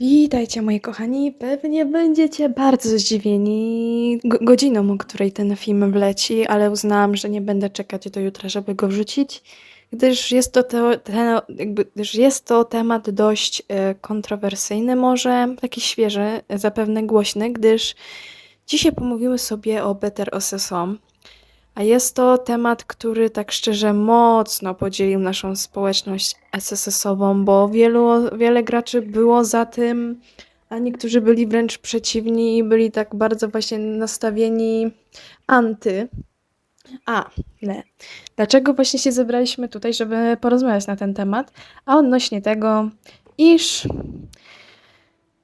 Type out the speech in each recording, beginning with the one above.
Witajcie moi kochani, pewnie będziecie bardzo zdziwieni go godziną, o której ten film wleci, ale uznałam, że nie będę czekać do jutra, żeby go wrzucić, gdyż jest to te te gdyż jest to temat dość, e, kontrowersyjny może, taki świeży, zapewne głośny, gdyż dzisiaj pomówimy sobie o Better SSO. A jest to temat, który tak szczerze mocno podzielił naszą społeczność SSS-ową, bo wielu, wiele graczy było za tym, a niektórzy byli wręcz przeciwni i byli tak bardzo właśnie nastawieni anty. Ale dlaczego właśnie się zebraliśmy tutaj, żeby porozmawiać na ten temat? A odnośnie tego, iż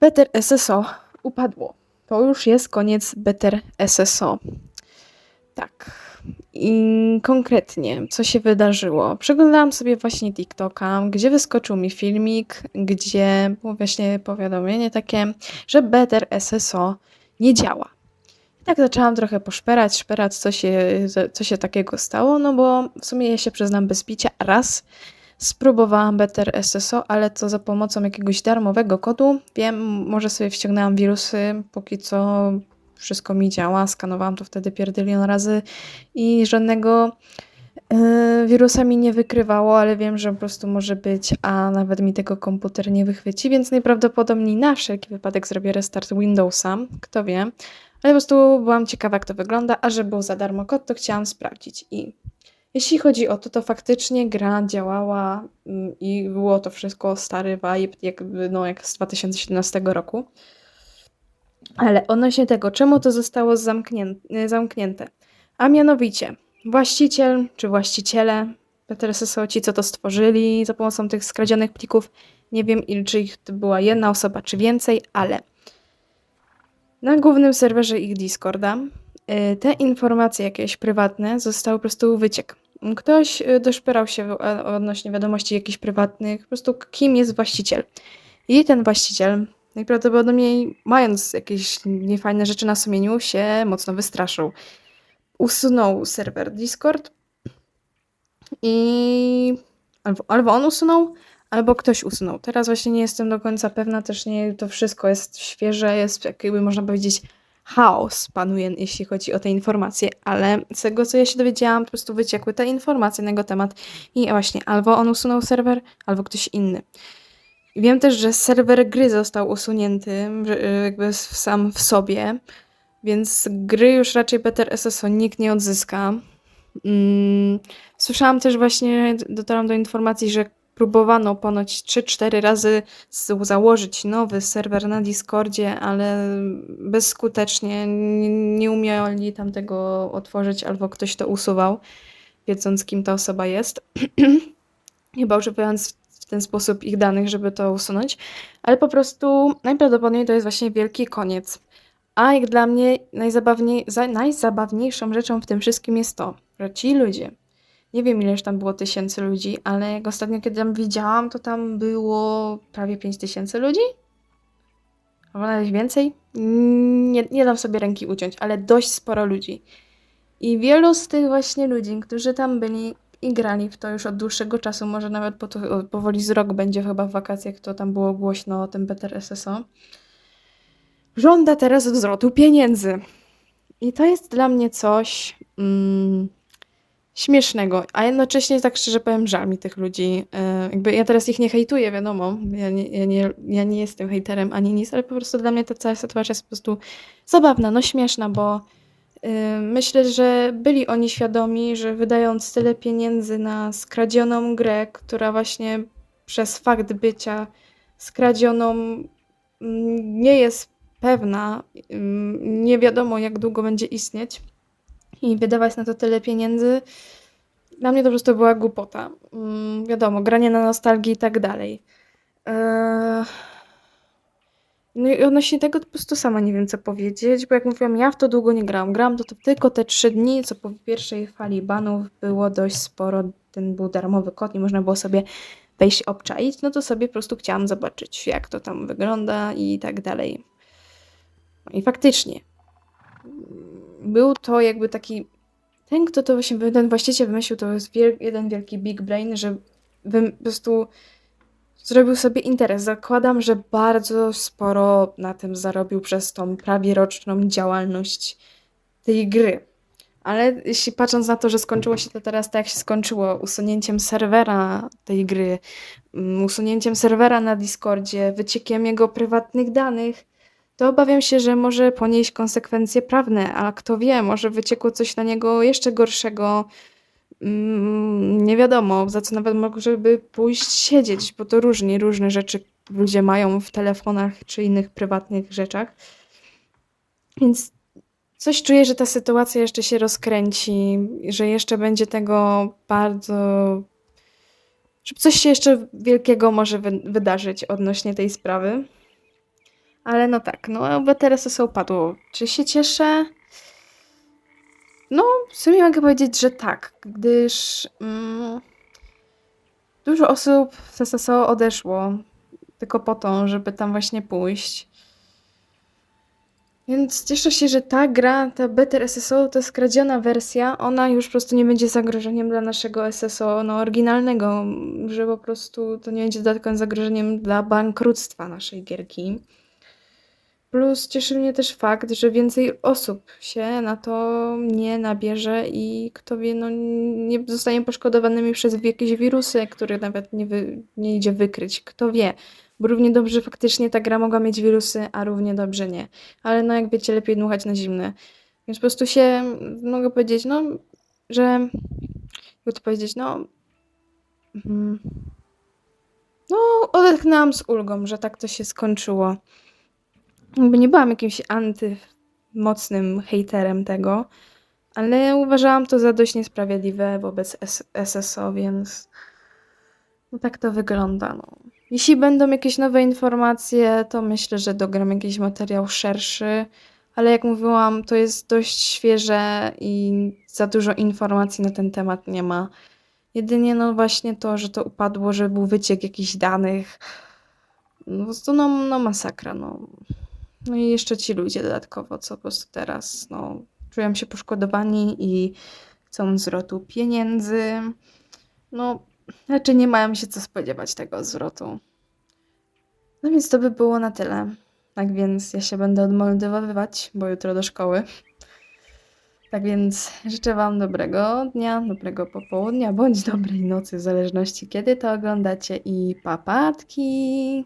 Better SSO upadło. To już jest koniec Better SSO. Tak. I konkretnie, co się wydarzyło? Przeglądałam sobie właśnie TikToka, gdzie wyskoczył mi filmik, gdzie było właśnie powiadomienie takie, że Better SSO nie działa. I tak zaczęłam trochę poszperać, szperać, co się, co się takiego stało, no bo w sumie ja się przyznam bez picia, raz spróbowałam Better SSO, ale to za pomocą jakiegoś darmowego kodu. Wiem, może sobie wciągnęłam wirusy, póki co wszystko mi działa. Skanowałam to wtedy pierdylion razy i żadnego yy, wirusa mi nie wykrywało, ale wiem, że po prostu może być, a nawet mi tego komputer nie wychwyci, więc najprawdopodobniej na wszelki wypadek zrobię restart Windowsa, kto wie. Ale po prostu byłam ciekawa, jak to wygląda, a że był za darmo kod, to chciałam sprawdzić. I jeśli chodzi o to, to faktycznie gra działała mm, i było to wszystko stary vibe, jakby, no, jak z 2017 roku. Ale odnośnie tego, czemu to zostało zamknięte, zamknięte? A mianowicie, właściciel czy właściciele PTSS-u, ci co to stworzyli za pomocą tych skradzionych plików, nie wiem czy ich to była jedna osoba czy więcej, ale na głównym serwerze ich Discorda y, te informacje jakieś prywatne zostały po prostu wyciek. Ktoś y, doszperał się odnośnie wiadomości jakichś prywatnych, po prostu kim jest właściciel. I ten właściciel Najprawdopodobniej mając jakieś niefajne rzeczy na sumieniu się mocno wystraszył. Usunął serwer Discord i albo, albo on usunął, albo ktoś usunął. Teraz właśnie nie jestem do końca pewna, też nie, to wszystko jest świeże, jest jakby można powiedzieć chaos panuje, jeśli chodzi o te informacje, ale z tego, co ja się dowiedziałam, po prostu wyciekły te informacje na jego temat i właśnie albo on usunął serwer, albo ktoś inny. Wiem też, że serwer gry został usunięty y, jakby sam w sobie, więc gry już raczej Better SSO nikt nie odzyska. Mm, słyszałam też właśnie, dotarłam do informacji, że próbowano ponoć 3-4 razy założyć nowy serwer na Discordzie, ale bezskutecznie nie, umieli tam tego otworzyć, albo ktoś to usuwał, wiedząc kim ta osoba jest. Chyba używając ten sposób ich danych, żeby to usunąć, ale po prostu najprawdopodobniej to jest właśnie wielki koniec. A jak dla mnie najzabawniej, za, najzabawniejszą rzeczą w tym wszystkim jest to, że ci ludzie, nie wiem ileż tam było tysięcy ludzi, ale jak ostatnio kiedy tam widziałam, to tam było prawie 5 tysięcy ludzi? Albo nawet więcej? Nie, nie dam sobie ręki uciąć, ale dość sporo ludzi. I wielu z tych właśnie ludzi, którzy tam byli, i grali w to już od dłuższego czasu, może nawet po to, powoli z rok będzie chyba w wakacjach, to tam było głośno o tym Better SSO. Żąda teraz zwrotu pieniędzy. I to jest dla mnie coś mm, śmiesznego, a jednocześnie tak szczerze powiem, żal mi tych ludzi. Yy, jakby ja teraz ich nie hejtuję, wiadomo, ja nie, ja, nie, ja nie jestem hejterem ani nic, ale po prostu dla mnie ta cała sytuacja jest po prostu zabawna, no śmieszna, bo Myślę, że byli oni świadomi, że wydając tyle pieniędzy na skradzioną grę, która właśnie przez fakt bycia skradzioną mm, nie jest pewna, nie wiadomo jak długo będzie istnieć i wydawać na to tyle pieniędzy, dla mnie to po prostu była głupota. Wiadomo, granie na nostalgii i tak dalej. Eee, no i odnośnie tego to po prostu sama nie wiem co powiedzieć, bo jak mówiłam, ja w to długo nie grałam. Grałam to, to tylko te trzy dni, co po pierwszej fali banów było dość sporo. Ten był darmowy kod, nie można było sobie wejść obczaić, no to sobie po prostu chciałam zobaczyć, jak to tam wygląda i tak dalej. No i faktycznie. Był to jakby taki. Ten, kto to właśnie, ten właściciel wymyślił, to jest wiel, jeden wielki big brain, że po prostu zrobił sobie interes. Zakładam, że bardzo sporo na tym zarobił przez tą prawie roczną działalność tej gry. Ale jeśli patrząc na to, że skończyło się to teraz tak, jak się skończyło, usunięciem serwera tej gry, mm, usunięciem serwera na Discordzie, wyciekiem jego prywatnych danych, to obawiam się, że może ponieść konsekwencje prawne, a kto wie, może wyciekło coś na niego jeszcze gorszego. Mm, nie wiadomo, za co nawet może by pójść siedzieć, bo to różnie, różne rzeczy ludzie mają w telefonach czy innych prywatnych rzeczach. Więc coś czuję, że ta sytuacja jeszcze się rozkręci, że jeszcze będzie tego bardzo. że coś się jeszcze wielkiego może wy- wydarzyć odnośnie tej sprawy. Ale no tak, no BTRSS upadło. Czy się cieszę? No, w sumie mogę powiedzieć, że tak, gdyż mm, dużo osób z SSO odeszło tylko po to, żeby tam właśnie pójść. Więc cieszę się, że ta gra, ta Better SSO, to skradziona wersja, ona już po prostu nie będzie zagrożeniem dla naszego SSO no, oryginalnego, że po prostu to nie będzie dodatkowym zagrożeniem dla bankructwa naszej gierki. Plus cieszy mnie też fakt, że więcej osób się na to nie nabierze i kto wie, no nie zostanie poszkodowanymi przez jakieś wirusy, które nawet nie, wy, nie idzie wykryć. Kto wie, bo równie dobrze faktycznie ta gra mogła mieć wirusy, a równie dobrze nie. Ale no jak wiecie, lepiej dmuchać na zimne. Więc po prostu się, mogę powiedzieć, no, że, jakby to powiedzieć, no, mm, no odetchnęłam z ulgą, że tak to się skończyło jakby nie byłam jakimś antymocnym hejterem tego, ale uważałam to za dość niesprawiedliwe wobec SSO, więc no tak to wygląda. No. Jeśli będą jakieś nowe informacje, to myślę, że dogram jakiś materiał szerszy, ale jak mówiłam, to jest dość świeże i za dużo informacji na ten temat nie ma. Jedynie no właśnie to, że to upadło, że był wyciek jakichś danych. No, prostu no, no masakra, no. No i jeszcze ci ludzie dodatkowo, co po prostu teraz no, czują się poszkodowani i chcą zwrotu pieniędzy. No, raczej nie mają się co spodziewać tego zwrotu. No więc to by było na tyle. Tak więc ja się będę odmeldowywać, bo jutro do szkoły. Tak więc życzę Wam dobrego dnia, dobrego popołudnia, bądź dobrej nocy, w zależności kiedy to oglądacie i papatki.